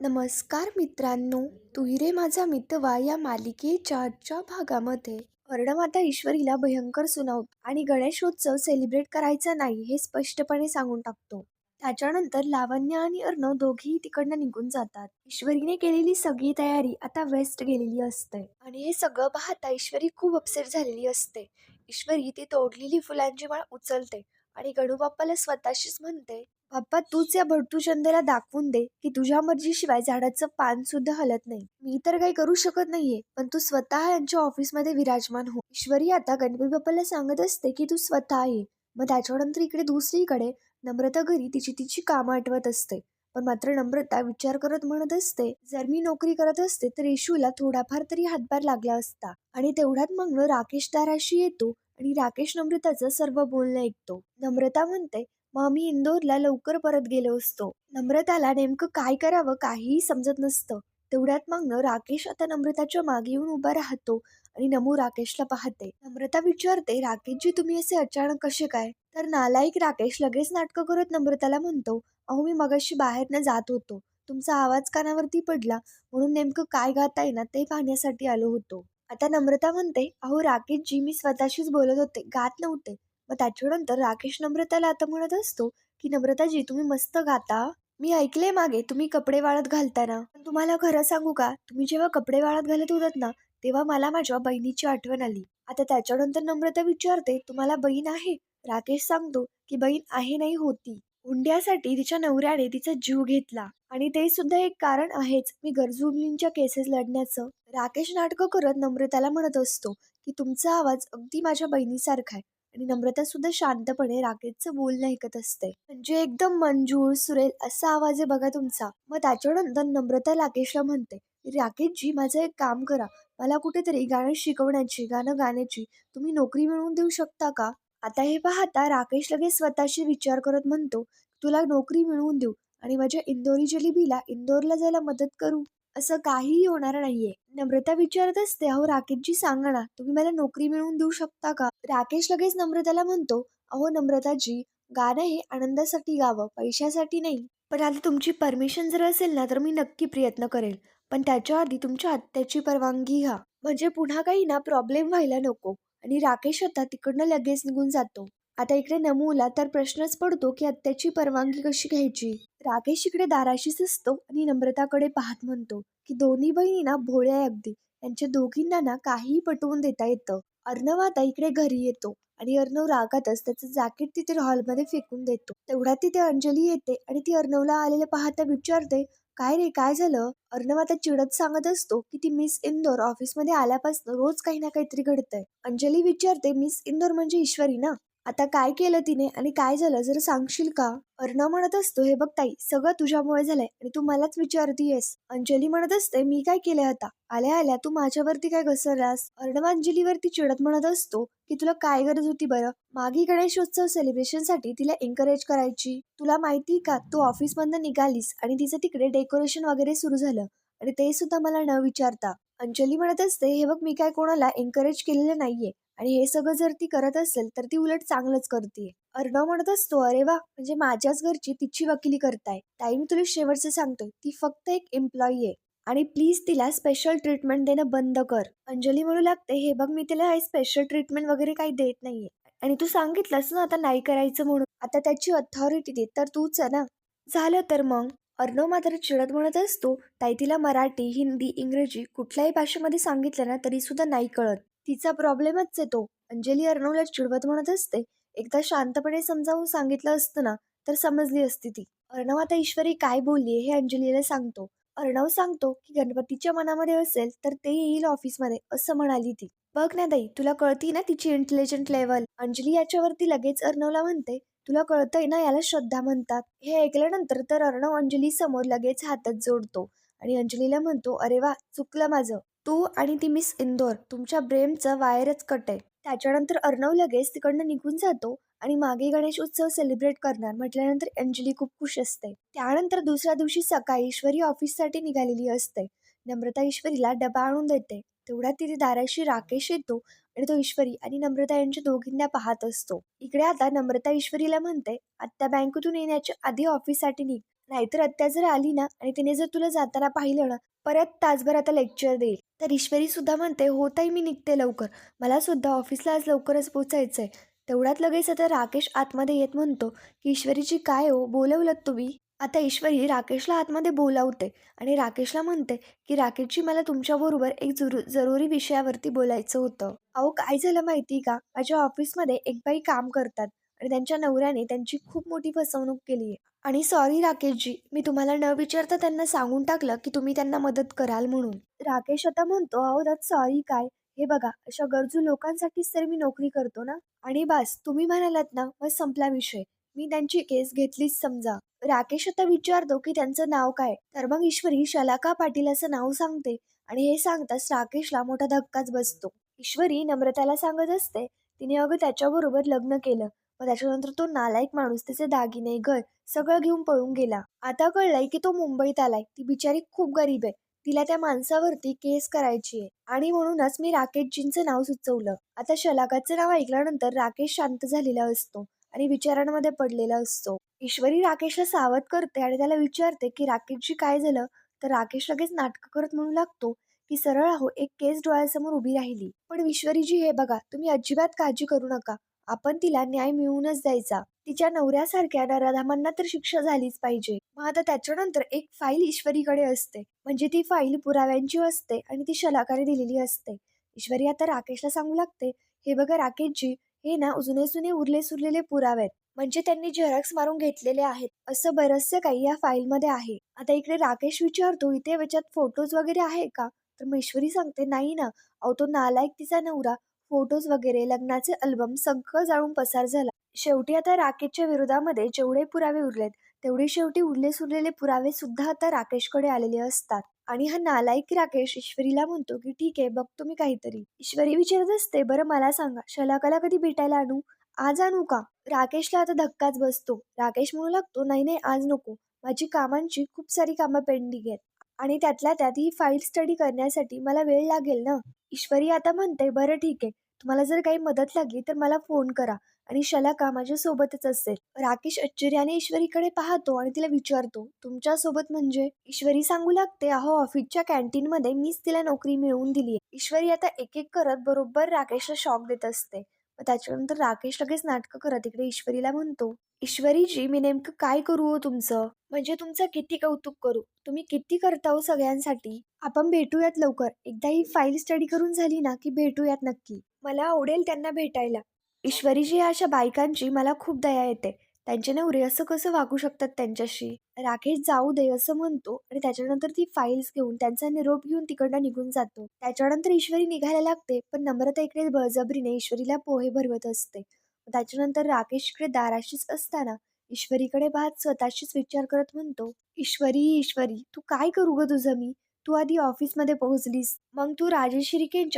नमस्कार मित्रांनो तू रे माझा मितवा या मालिकेच्या आजच्या भागामध्ये. वर्णमाता ईश्वरीला भयंकर सुनावतो आणि गणेशोत्सव सेलिब्रेट करायचा नाही हे स्पष्टपणे सांगून टाकतो. त्याच्यानंतर लावण्य आणि अर्णव दोघेही तिकडनं निघून जातात. ईश्वरीने केलेली सगळी तयारी आता वेस्ट गेलेली असते. आणि हे सगळं पाहता ईश्वरी खूप अपसेट झालेली असते. ईश्वरी ती तोडलेली फुलांची माळ उचलते आणि गणूबाप्पाला स्वतःशीच म्हणते बाप्पा तूच या भट्टूचंदेला दाखवून दे की तुझ्या मर्जीशिवाय झाडाचं पान सुद्धा हलत नाही. मी तर काही करू शकत नाहीये पण तू स्वतः यांच्या ऑफिसमध्ये विराजमान हो. ईश्वरी आता गणपती बाप्पाला सांगत असते की तू स्वतः ये. मग त्याच्यानंतर इकडे दुसरीकडे नम्रता घरी तिची तिची कामं आठवत असते. पण मात्र नम्रता विचार करत म्हणत असते जर मी नोकरी करत असते तर येशूला थोडाफार तरी हातभार लागला असता. आणि तेवढ्यात मग राकेश दाराशी येतो आणि राकेश नम्रताचं सर्व बोलणं ऐकतो. नम्रता म्हणते मग मी इंदोरला लवकर परत गेलो असतो. नम्रताला नेमकं काय करावं काहीही समजत नसतं. तेवढ्यात मग राकेश आता नम्रताच्या मागे येऊन उभा राहतो आणि नमू राकेशला पाहते. नम्रता विचारते राकेशजी तुम्ही असे अचानक कसे काय? तर नालायक राकेश लगेच नाटकं करत नम्रताला म्हणतो अहो मी मगाशी बाहेरनं जात होतो. तुमचा आवाज कानावरती पडला. म्हणून नेमकं काय गाताय ना ते पाहण्यासाठी आलो होतो. आता नम्रता म्हणते अहो राकेशजी मी स्वतःशीच बोलत होते. गात नव्हते. मग त्याच्यानंतर राकेश नम्रताला आता म्हणत असतो की नम्रताजी तुम्ही मस्त गाता. मी ऐकले मागे तुम्ही कपडे वाळत घालताना. पण तुम्हाला खरं सांगू का? तुम्ही जेव्हा कपडे वाळत घालत होतात ना तेव्हा मला माझ्या बहिणीची आठवण आली. आता त्याच्यानंतर नम्रता विचारते तुम्हाला बहीण आहे? राकेश सांगतो की बहीण आहे नाही होती. हुंड्यासाठी तिच्या नवऱ्याने तिचा जीव घेतला. आणि ते सुद्धा एक कारण आहेच. मी गरजू मुलींच्या केसेस लढण्याचं. राकेश नाटकं करत नम्रताला म्हणत असतो की तुमचा आवाज अगदी माझ्या बहिणीसारखा आहे. आणि नम्रता सुद्धा शांतपणे राकेशचं बोलणं ऐकत असते. म्हणजे एकदम मंजूळ सुरेल असा आवाज आहे बघा तुमचा. मग त्याच्यानंतर नम्रता राकेशला म्हणते राकेशजी माझं एक काम करा. मला कुठेतरी गाणं शिकवण्याची गाणं गाण्याची तुम्ही नोकरी मिळवून देऊ शकता का? आता हे पाहता राकेश लगेच स्वतःशी विचार करत म्हणतो तुला नोकरी मिळवून देऊ आणि माझ्या इंदोरी जलेबीला इंदोरला जायला मदत करू. असं काहीही होणार नाहीये. नम्रता विचारत असते अहो राकेशजी सांगा ना तुम्ही मला नोकरी मिळवून देऊ शकता का? राकेश लगेच नम्रताला म्हणतो अहो नम्रताजी गाणं हे आनंदासाठी गावं पैशासाठी नाही. पण आता तुमची परमिशन जर असेल ना तर मी नक्की प्रयत्न करेल. पण त्याच्या आधी तुमच्या आत्याची परवानगी घ्या. म्हणजे पुन्हा काही ना प्रॉब्लेम व्हायला नको. आणि राकेश आता तिकडनं लगेच निघून जातो. आता इकडे नमूला तर प्रश्नच पडतो की आत्याची परवानगी कशी घ्यायची? राकेश इकडे दाराशीच असतो आणि नम्रताकडे पाहत म्हणतो की दोन्ही बहिणी ना भोळ्या अगदी. त्यांच्या दोघींना ना काहीही पटवून देता येतं. अर्णव आता इकडे घरी येतो आणि अर्णव रागातच त्याचं जॅकेट तिथे हॉलमध्ये फेकून देतो. तेवढ्यात तिथे अंजली येते आणि ती अर्णवला आलेलं पाहता विचारते काय रे काय झालं? अर्णव आता चिडत सांगत असतो की ती मिस इंदोर ऑफिसमध्ये आल्यापासून रोज काही ना काहीतरी घडतंय. अंजली विचारते मिस इंदोर म्हणजे ईश्वरी ना? आता काय केलं तिने आणि काय झालं जर सांगशील का? अर्णव म्हणत असतो हे बघ ताई सगळं तुझ्यामुळे झालंय आणि तू मलाच विचारतीयस. अंजली म्हणत असते मी काय केलंय आता? आल्या आल्या तू माझ्यावरती काय घसरलास? अर्णव अंजलीवरती चिडत म्हणत असतो की तुला काय गरज होती बरं? मागे गणेशोत्सव सेलिब्रेशनसाठी तिला एनकरेज करायची. तुला माहिती का तू ऑफिस मधनं निघालीस आणि तिचं तिकडे डेकोरेशन वगैरे सुरू झालं आणि ते सुद्धा मला न विचारता. अंजली म्हणत असते हे बघ मी काय कोणाला एनकरेज केलेलं नाहीये. आणि हे सगळं जर ती करत असेल तर ती उलट चांगलंच करते अर्णव म्हणत असतो अरे वा म्हणजे माझ्याच घरची तिची वकिली करताय. ताई मी तुला शेवटचं सांगतोय ती फक्त एक एम्प्लॉई आहे. आणि प्लीज तिला स्पेशल ट्रीटमेंट देणं बंद कर. अंजली म्हणू लागते हे बघ मी तिला हे स्पेशल ट्रीटमेंट वगैरे काही देत नाहीये. आणि तू सांगितलंस ना आता नाही करायचं म्हणून. आता त्याची अथॉरिटी दे तर तूच आहे ना. झालं तर मग? अर्णव मात्र चिडत म्हणत असतो ताई तिला मराठी हिंदी इंग्रजी कुठल्याही भाषेमध्ये सांगितलं ना तरी सुद्धा नाही कळत. तिचा प्रॉब्लेमच आहे तो. अंजली अर्णवला चिडवत म्हणत असते एकदा शांतपणे समजावून सांगितलं असतं ना तर समजली असती ती. अर्णव आता ईश्वरी काय बोलली हे अंजलीला सांगतो. अर्णव सांगतो की गणपतीच्या मनामध्ये असेल तर ते येईल ऑफिसमध्ये असं म्हणाली ती. बघ ना दाई तुला कळती ना तिची इंटेलिजंट लेवल अंजली याच्यावरती लगेच अर्णवला म्हणते तुला कळतंय ना याला श्रद्धा म्हणतात हे ऐकल्यानंतर तर अर्णव अंजली समोर लगेच हातात जोडतो आणि अंजलीला म्हणतो अरे वा चुकलं माझं. तू आणि ती मिस इंदोर तुमच्या ब्रेमचं वायरच कट आहे. त्याच्यानंतर अर्णव लगेच तिकडनं निघून जातो आणि मागे गणेश उत्सव सेलिब्रेट करणार म्हटल्यानंतर अंजली खूप खुश असते. त्यानंतर दुसऱ्या दिवशी सकाळी ईश्वरी ऑफिससाठी निघालेली असते. नम्रता ईश्वरीला डबा आणून देते. तेवढ्यात तिथे दाराशी राकेश येतो आणि तो ईश्वरी आणि नम्रता यांच्या दोघींना पाहत असतो. इकडे आता नम्रता ईश्वरीला म्हणते आत्ता बँकेतून येण्याच्या आधी ऑफिससाठी निघ. नाहीतर आत्या जर आली ना आणि तिने जर तुला जाताना पाहिलं ना परत तासभर आता लेक्चर देईल. तर ईश्वरी सुद्धा म्हणते होताही मी निघते लवकर. मला सुद्धा ऑफिसला आज लवकरच पोचायचं आहे तेवढ्यात लगेच आता राकेश आतमध्ये येत म्हणतो की ईश्वरीची काय हो? बोलवलं तुम्ही? आता ईश्वरी राकेशला आतमध्ये बोलावते आणि राकेशला म्हणते की राकेशजी मला तुमच्याबरोबर एक जरु जरुरी विषयावरती बोलायचं होतं. अहो काय झालं माहिती का? माझ्या ऑफिसमध्ये एक बाई काम करतात. आणि त्यांच्या नवऱ्याने त्यांची खूप मोठी फसवणूक केली. आहे आणि सॉरी राकेशजी मी तुम्हाला न विचारता त्यांना सांगून टाकलं की तुम्ही त्यांना मदत कराल म्हणून. राकेश आता म्हणतो अहो त्यात सॉरी काय? हे बघा अशा गरजू लोकांसाठीच तर मी नोकरी करतो ना? आणि बस तुम्ही म्हणालात ना मग संपला विषय. मी त्यांची केस घेतलीच समजा. राकेश आता विचारतो की त्यांचं नाव काय? तर मग ईश्वरी शलाका पाटील असं नाव सांगते. आणि हे सांगताच राकेशला मोठा धक्काच बसतो. ईश्वरी नम्रताला सांगत असते तिने अगं त्याच्याबरोबर लग्न केलं. मग त्याच्यानंतर तो नालायक माणूस त्याचे दागिने घर सगळं घेऊन पळून गेला. आता कळलंय की तो मुंबईत आलाय. ती बिचारी खूप गरीब आहे. तिला त्या माणसावरती केस करायची आहे. आणि म्हणूनच मी राकेशजींचं नाव सुचवलं. आता शलाकाचं नाव ऐकल्यानंतर राकेश शांत झालेला असतो आणि विचारांमध्ये पडलेला असतो. ईश्वरी राकेशला सावध करते आणि त्याला विचारते की राकेशजी काय झालं? तर राकेश लगेच नाटक करत म्हणू लागतो ती सरळ आहो एक केस डोळ्यासमोर उभी राहिली. पण ईश्वरीजी हे बघा तुम्ही अजिबात काळजी करू नका. आपण तिला न्याय मिळवूनच द्यायचा. तिच्या नवऱ्यासारख्या नराधामांना तर शिक्षा झालीच पाहिजे. मग आता त्याच्यानंतर एक फाईल ईश्वरीकडे असते. म्हणजे ती फाईल पुराव्यांची असते आणि ती शलाकाने दिलेली असते. ईश्वरी आता राकेशला सांगू लागते. हे बघा राकेशजी हे ना जुने जुने उरले सुरलेले पुरावे आहेत. म्हणजे त्यांनी झेरॉक्स मारून घेतलेले आहेत. असं बरंचसं काही या फाईलमध्ये आहे. आता इकडे राकेश विचारतो इथे याच्यात फोटोज वगैरे आहे का? तर महेश्वरी सांगते नाही ना अहो तो नालायक तिचा नवरा फोटोज वगैरे लग्नाचे अल्बम सगळं जाळून पसार झाला. शेवटी आता राकेशच्या विरोधामध्ये जेवढे पुरावे उरलेत तेवढे शेवटी उरले सुरलेले पुरावे सुद्धा आता राकेशकडे आलेले असतात. आणि हा नालायक राकेश ईश्वरीला म्हणतो की ठीक आहे बघतो मी काहीतरी. ईश्वरी विचारत असते बरं मला सांगा शलाकाला कधी भेटायला आणू? आज आणू का? राकेशला आता धक्काच बसतो. राकेश म्हणू लागतो नाही नाही आज नको. माझी कामांची खूप सारी कामं पेंडिंग आहेत. आणि त्यातल्या त्यात ही फाईल स्टडी करण्यासाठी मला वेळ लागेल ना? ईश्वरी आता म्हणते बरं ठीक आहे. तुम्हाला जर काही मदत लागली तर मला फोन करा आणि शलाका माझ्यासोबतच असेल. राकेश आश्चर्याने ईश्वरीकडे पाहतो आणि तिला विचारतो तुमच्यासोबत म्हणजे? ईश्वरी सांगू लागते अहो ऑफिसच्या कॅन्टीन मध्ये मीच तिला नोकरी मिळवून दिली ईश्वरी आता एक एक करत बरोबर राकेशला शॉक देत असते. त्याच्यानंतर राकेश लगेच नाटकं करत इकडे ईश्वरीला म्हणतो ईश्वरीजी मी नेमकं काय करू हो तुमचं? म्हणजे तुमचं किती कौतुक करू? तुम्ही किती करता हो सगळ्यांसाठी? आपण भेटूयात लवकर. एकदा ही फाईल स्टडी करून झाली ना की भेटूयात नक्की. मला आवडेल त्यांना भेटायला. ईश्वरीजी ह्या अशा बायकांची मला खूप दया येते. त्यांचे नवरे असं कसं वागू शकतात त्यांच्याशी? राकेश जाऊ दे असं म्हणतो आणि त्याच्यानंतर ती फाईल्स घेऊन त्यांचा निरोप घेऊन तिकडनं निघून जातो. त्याच्यानंतर ईश्वरी निघायला लागते पण नम्रता इकडे बळजबरीने ईश्वरीला पोहे भरवत असते. त्याच्यानंतर राकेश इकडे दाराशीच असताना ईश्वरीकडे पाहत स्वतःशीच विचार करत म्हणतो ईश्वरी ईश्वरी तू काय करू ग तुझं मी? तू आधी ऑफिसमध्ये पोहोचलीस मग तू राजेश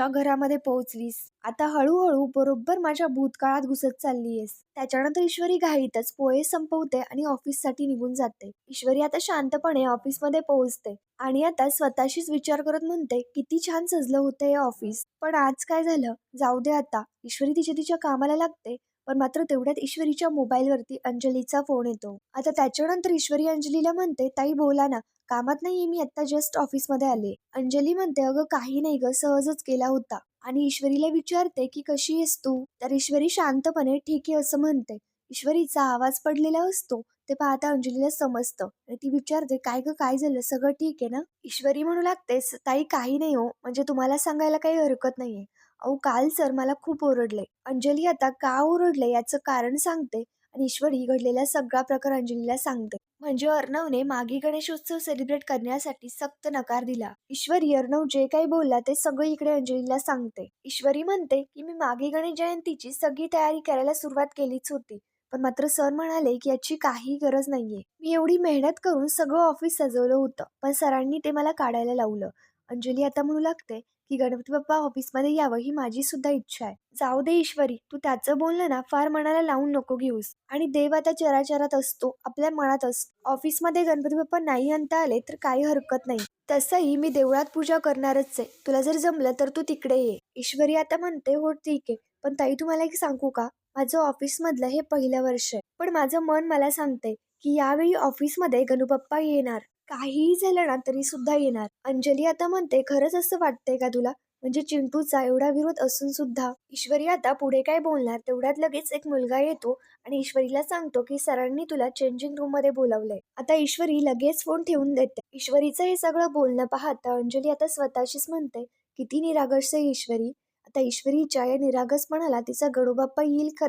घरामध्ये पोहोचलीस. आता हळूहळू बरोबर माझ्या भूतकाळात घुसत चालली आहेस त्याच्यानंतर ईश्वरी घाईतच पोहे संपवते आणि ऑफिससाठी निघून जाते. ईश्वरी आता शांतपणे ऑफिसमध्ये पोहोचते आणि आता स्वतःशीच विचार करत म्हणते किती छान सजलं होतं हे ऑफिस. पण आज काय झालं? जाऊ दे आता. ईश्वरी तिच्या तिच्या कामाला लागते. पण मात्र तेवढ्यात ईश्वरीच्या मोबाईलवरती अंजलीचा फोन येतो. आता त्याच्यानंतर ईश्वरी अंजलीला म्हणते ताई बोला ना कामात नाहीये मी आता जस्ट ऑफिसमध्ये आले. अंजली म्हणते अगं काही नाही ग सहजच केला होता. आणि ईश्वरीला विचारते की कशी आहेस तू? तर ईश्वरी शांतपणे ठीक आहे असं म्हणते. ईश्वरीचा आवाज पडलेला असतो ते पाहता अंजलीला समजतं आणि ती विचारते काय ग काय झालं? सगळं ठीक आहे ना? ईश्वरी म्हणू लागते ताई काही नाही हो म्हणजे तुम्हाला सांगायला काही हरकत नाहीये. अहो काल सर मला खूप ओरडले. अंजली आता का ओरडले याचं कारण सांगते आणि ईश्वरी घडलेला सगळा प्रकार अंजलीला सांगते. म्हणजे अर्णवने मागे गणेशोत्सव सेलिब्रेट करण्यासाठी सक्त नकार दिला. ईश्वरी अर्णव जे काही बोलला ते सगळं इकडे अंजलीला सांगते. ईश्वरी म्हणते की मी मागे गणेश जयंतीची सगळी तयारी करायला सुरुवात केलीच होती. पण मात्र सर म्हणाले की याची काही गरज नाहीये. मी एवढी मेहनत करून सगळं ऑफिस सजवलं होतं. पण सरांनी ते मला काढायला लावलं. अंजली आता म्हणू लागते की गणपती बाप्पा ऑफिसमध्ये यावं ही माझी सुद्धा इच्छा आहे. जाऊ दे ईश्वरी तू त्याचं बोलणं ना फार मनाला लावून नको घेऊस. आणि देव आता चराचरात असतो आपल्या मनात असतो. ऑफिसमध्ये गणपती बाप्पा नाही आणता आले तर काही हरकत नाही. तसंही मी देवळात पूजा करणारच आहे. तुला जर जमलं तर तू तिकडे ये. ईश्वरी आता म्हणते हो ठीक आहे. पण ताई तुम्हाला एक सांगू का? माझं ऑफिसमधलं हे पहिलं वर्ष आहे. पण माझं मन मला सांगते की यावेळी ऑफिसमध्ये गणूपप्पा येणार. काहीही झालं ना तरी सुद्धा येणार. अंजली आता म्हणते खरंच असं वाटतंय का तुला? म्हणजे चिंटूचा एवढा विरोध असून सुद्धा ईश्वरी आता पुढे काय बोलणार? तेवढ्यात लगेच एक मुलगा येतो आणि ईश्वरीला सांगतो की सरांनी तुला चेंजिंग रूममध्ये बोलावलंय. आता ईश्वरी लगेच फोन ठेवून देते. ईश्वरीचं हे सगळं बोलणं पाहता अंजली आता स्वतःशीच म्हणते किती निरागस आहे ईश्वरी. आता ईश्वरीच्या या निरागसपणाला तिचा गडोबाप्पा येईल का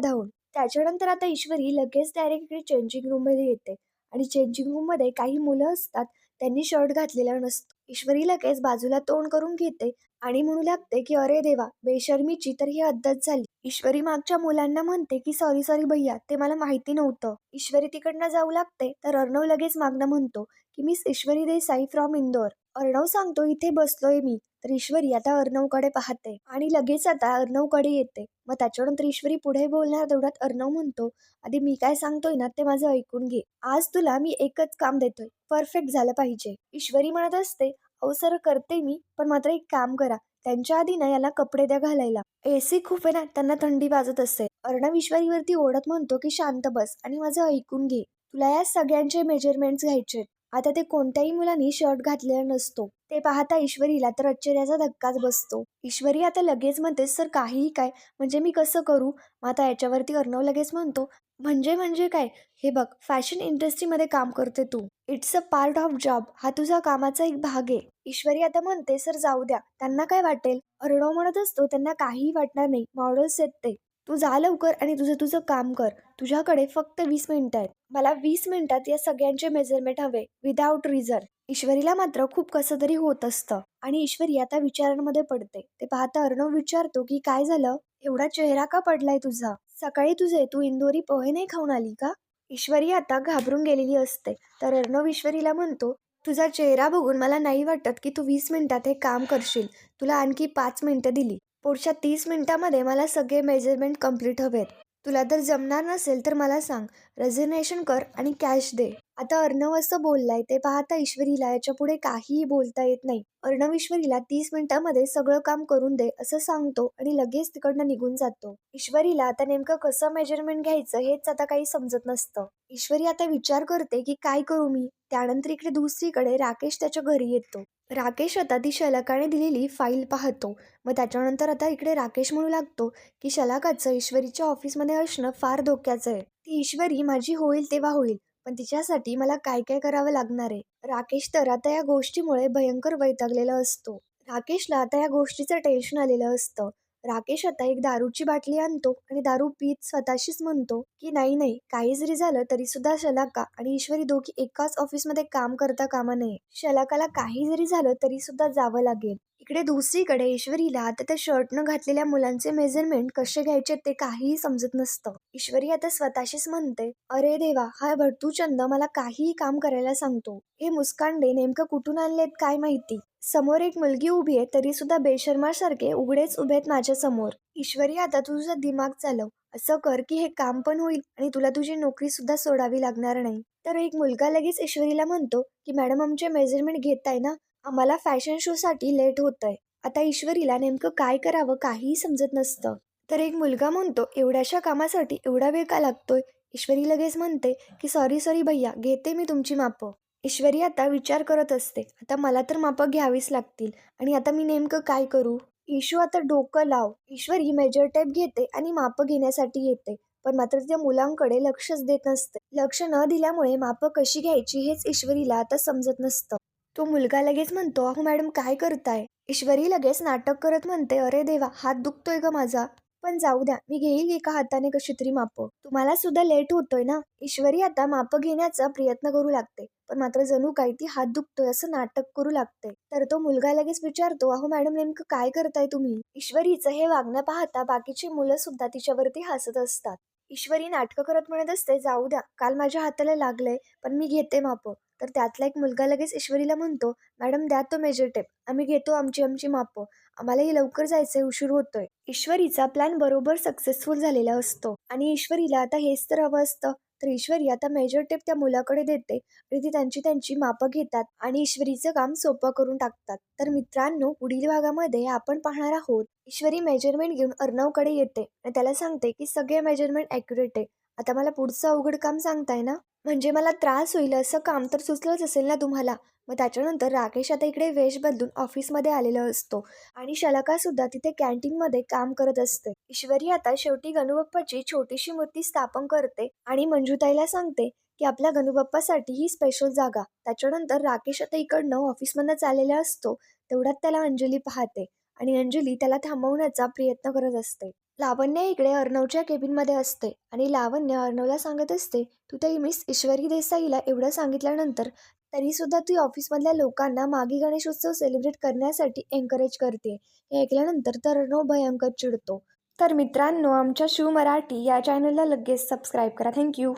त्याच्यानंतर आता ईश्वरी लगेच डायरेक्ट इकडे चेंजिंग रूममध्ये येते. आणि चेंजिंग रूममध्ये काही मुलं असतात त्यांनी शर्ट घातलेला नसतो. ईश्वरी लगेच बाजूला तोंड करून घेते आणि म्हणू लागते की अरे देवा बेशर्मीची तर ही हद्दच झाली. ईश्वरी मागच्या मुलांना म्हणते की सॉरी सॉरी भैया ते मला माहिती नव्हतं. ईश्वरी तिकडनं जाऊ लागते तर अर्णव लगेच मागणं म्हणतो की मिस ईश्वरी देसाई फ्रॉम इंदोर अर्णव सांगतो इथे बसलोय मी तर ईश्वरी आता अर्णवकडे पाहते. आणि लगेच आता अर्णवकडे येते. मग त्याच्यानंतर ईश्वरी पुढे बोलणार तेवढ्यात अर्णव म्हणतो आधी मी काय सांगतोय ना ते माझं ऐकून घे. आज तुला मी एकच काम देतोय परफेक्ट झालं पाहिजे. ईश्वरी म्हणत असते अहो सर करते मी पण मात्र एक काम करा. त्यांच्या आधी ना याला कपडे द्या घालायला. एसी खूप आहे ना त्यांना थंडी वाजत असते. अर्णव ईश्वरीवरती ओढत म्हणतो की शांत बस आणि माझं ऐकून घे. तुला या सगळ्यांचे मेजरमेंट्स घ्यायचे आता ते कोणत्याही मुलांनी शर्ट घातलेला नसतो. ते पाहता ईश्वरीला तर आश्चर्याचा धक्काच बसतो. ईश्वरी आता लगेच म्हणते सर काहीही काय. म्हणजे मी कसं करू? मग आता याच्यावरती अर्णव लगेच म्हणतो म्हणजे म्हणजे काय? हे बघ फॅशन इंडस्ट्रीमध्ये काम करते तू. It's a part of job. हा तुझा कामाचा एक भाग आहे. ईश्वरी आता म्हणते सर जाऊ द्या. त्यांना काय वाटेल? अर्णव म्हणत असतो त्यांना काहीही वाटणार नाही. मॉडेल्स आहेत ते. तू जा लवकर आणि तुझं तुझं काम कर. तुझ्याकडे फक्त वीस मिनिटं आहेत. मला वीस मिनिटात या सगळ्यांचे मेजरमेंट हवे विदाऊट रिझन ईश्वरीला मात्र खूप कसं तरी होत असतं. आणि ईश्वरी आता विचारांमध्ये पडते. ते पाहता अर्णव विचारतो की काय झालं? एवढा चेहरा का पडलाय तुझा? सकाळी तुझे तू इंदोरी पोहे नाही खाऊन आली का? ईश्वरी आता घाबरून गेलेली असते. तर अर्णव ईश्वरीला म्हणतो तुझा चेहरा बघून मला नाही वाटत की तू वीस मिनिटात हे काम करशील. तुला आणखी पाच मिनिटं दिली. पुढच्या तीस मिनिटामध्ये मला सगळे मेजरमेंट कंप्लीट हवेत. तुला जर जमणार नसेल तर मला सांग. रेझिग्नेशन कर आणि कॅश दे. आता अर्णव असं बोललाय ते पाहता ईश्वरीला याच्यापुढे काहीही बोलता येत नाही. अर्णव ईश्वरीला तीस मिनिटांमध्ये सगळं काम करून दे असं सांगतो आणि लगेच तिकडनं निघून जातो. ईश्वरीला आता नेमकं कसं मेजरमेंट घ्यायचं हेच आता काही समजत नसतं. ईश्वरी आता विचार करते की काय करू मी? त्यानंतर इकडे दुसरीकडे राकेश त्याच्या घरी येतो. राकेश आता ती शलाकाने दिलेली फाईल पाहतो. मग त्याच्यानंतर आता इकडे राकेश म्हणू लागतो की शलाकाचं ईश्वरीच्या ऑफिसमध्ये असणं फार धोक्याचं आहे. ती ईश्वरी माझी होईल तेव्हा होईल. पण तिच्यासाठी मला काय काय करावं लागणार आहे? राकेश तर आता या गोष्टीमुळे भयंकर वैतागलेला असतो. राकेशला आता या गोष्टीचं टेन्शन आलेलं असतं. राकेश आता एक दारूची बाटली आणतो आणि दारू पीत स्वतःशीच म्हणतो की नाही नाही काही जरी झालं तरी सुद्धा शलाका आणि ईश्वरी दोघी एकाच ऑफिसमध्ये काम करता कामा नये. शलाकाला काही जरी झालं तरी सुद्धा जावं लागेल. इकडे दुसरीकडे ईश्वरीला आता त्या शर्टनं घातलेल्या मुलांचे मेजरमेंट कसे घ्यायचे ते काहीही समजत नसतं. ईश्वरी आता स्वतःशीच म्हणते अरे देवा हा भरतूचंद मला काहीही काम करायला सांगतो. हे मुस्कांडे नेमकं कुठून आणलेत काय माहिती? समोर एक मुलगी उभी आहे तरी सुद्धा बेशर्मासारखे उघडेच उभे आहेत माझ्यासमोर. ईश्वरी आता तुझा दिमाग चालव. असं कर की हे काम पण होईल आणि तुला तुझी नोकरी सुद्धा सोडावी लागणार नाही. तर एक मुलगा लगेच ईश्वरीला म्हणतो की मॅडम आमचे मेजरमेंट घेताय ना? आम्हाला फॅशन शोसाठी लेट होतं आहे आता ईश्वरीला नेमकं काय करावं काहीही समजत नसतं. तर एक मुलगा म्हणतो एवढ्याशा कामासाठी एवढा वेळ का लागतोय? ईश्वरी लगेच म्हणते की सॉरी सॉरी भैया घेते मी तुमची मापं. ईश्वरी आता विचार करत असते आता मला तर मापं घ्यावीच लागतील. आणि आता मी नेमकं काय करू? ईशू आता डोकं लाव. ईश्वरी मेजर टेप घेते आणि मापं घेण्यासाठी येते पण मात्र त्या मुलांकडे लक्षच देत नसते. लक्ष न दिल्यामुळे मापं कशी घ्यायची हेच ईश्वरीला आता समजत नसतं. तो मुलगा लगेच म्हणतो अहो मॅडम काय करताय? ईश्वरी लगेच नाटक करत म्हणते अरे देवा हात दुखतोय का माझा. पण जाऊ द्या मी घेईल एका हाताने कशी तरी माप. तुम्हाला सुद्धा लेट होतोय ना? ईश्वरी आता मापं घेण्याचा प्रयत्न करू लागते पण मात्र जणू काही ती हात दुखतोय असं नाटक करू लागते. तर तो मुलगा लगेच विचारतो अहो मॅडम नेमकं काय करताय तुम्ही? ईश्वरीचं हे वागणं पाहता बाकीची मुलं सुद्धा तिच्यावरती हसत असतात. ईश्वरी नाटकं करत म्हणत असते जाऊ द्या काल माझ्या हाताला लागलंय पण मी घेते मापं. तर त्यातला एक मुलगा लगेच ईश्वरीला म्हणतो मॅडम द्या तो मेजर टेप आम्ही घेतो आमची आमची मापं. आम्हालाही लवकर जायचंय उशीर होतोय. ईश्वरीचा प्लॅन बरोबर सक्सेसफुल झालेला असतो. आणि ईश्वरीला आता हेच तर हवं असतं. तर ईश्वरी आता मेजर टेप त्या मुलाकडे देते. आणि ती त्यांची त्यांची मापं घेतात आणि ईश्वरीचं काम सोपं करून टाकतात. तर मित्रांनो पुढील भागामध्ये आपण पाहणार आहोत. ईश्वरी मेजरमेंट घेऊन अर्णवकडे येते आणि त्याला सांगते की सगळे मेजरमेंट ॲक्युरेट आहे. आता मला पुढचं अवघड काम सांगताय ना? म्हणजे मला त्रास होईल असं काम तर सुचलंच असेल ना तुम्हाला? मग त्याच्यानंतर राकेश आता इकडे वेश बदलून ऑफिसमध्ये आलेला असतो आणि शलाका सुद्धा तिथे कॅन्टीनमध्ये काम करत असते. ईश्वरी आता शेवटी गणूबाप्पाची छोटीशी मूर्ती स्थापन करते आणि मंजूताईला सांगते की आपल्या गणूबाप्पासाठी ही स्पेशल जागा. त्याच्यानंतर राकेश आता इकडनं ऑफिसमधनं चाललेला असतो तेवढ्यात त्याला अंजली पाहते आणि अंजली त्याला थांबवण्याचा प्रयत्न करत असते. लावण्य इकडे अर्णवच्या केबिनमध्ये असते आणि लावण्य अर्णवला सांगत असते तू त्या मिस ईश्वरी देसाईला एवढं सांगितल्यानंतर तरीसुद्धा ती ऑफिसमधल्या लोकांना मागी गणेशोत्सव सेलिब्रेट करण्यासाठी एनकरेज करते. हे ऐकल्यानंतर तर अर्णव भयंकर चिडतो. तर मित्रांनो आमच्या शिव मराठी या चॅनलला लगेच सबस्क्राईब करा. थँक्यू